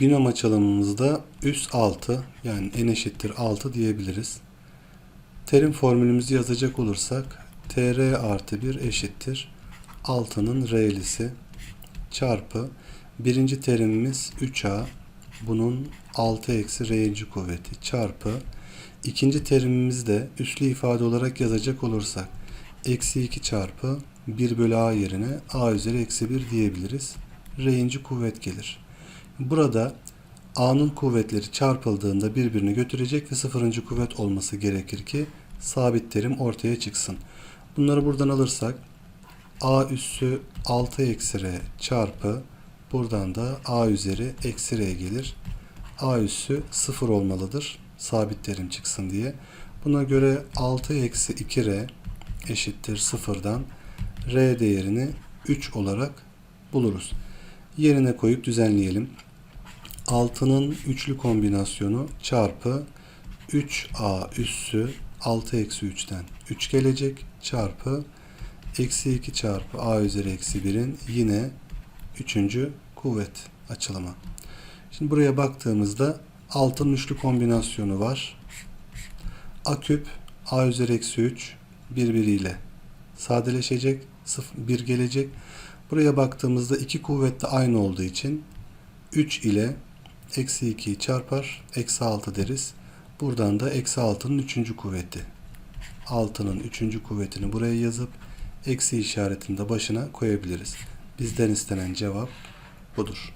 Binom açılımımızda üs 6 yani n eşittir 6 diyebiliriz. Terim formülümüzü yazacak olursak tr artı 1 eşittir 6'nın r'lisi çarpı birinci terimimiz 3a bunun 6 eksi r'inci kuvveti çarpı ikinci terimimizi de üslü ifade olarak yazacak olursak eksi 2 çarpı 1 bölü a yerine a üzeri eksi 1 diyebiliriz. R'inci kuvvet gelir. Burada a'nın kuvvetleri çarpıldığında birbirini götürecek ve sıfırıncı kuvvet olması gerekir ki sabit terim ortaya çıksın. Bunları buradan alırsak a üssü 6 eksi r çarpı buradan da a üzeri eksi r gelir. a üssü 0 olmalıdır sabit terim çıksın diye. Buna göre 6 eksi 2r eşittir sıfırdan r değerini 3 olarak buluruz. Yerine koyup düzenleyelim. 6'nın üçlü kombinasyonu çarpı 3a üssü 6 eksi 3'ten 3 gelecek çarpı eksi 2 çarpı a üzeri eksi 1'in yine 3. kuvvet açılımı. Şimdi buraya baktığımızda 6'nın üçlü kombinasyonu var. a küp a üzeri eksi 3 birbiriyle sadeleşecek. 1 gelecek. Buraya baktığımızda iki kuvvet de aynı olduğu için 3 ile eksi 2'yi çarpar. Eksi 6 deriz. Buradan da eksi 6'nın 3. kuvveti. 6'nın 3. kuvvetini buraya yazıp eksi işaretini de başına koyabiliriz. Bizden istenen cevap budur.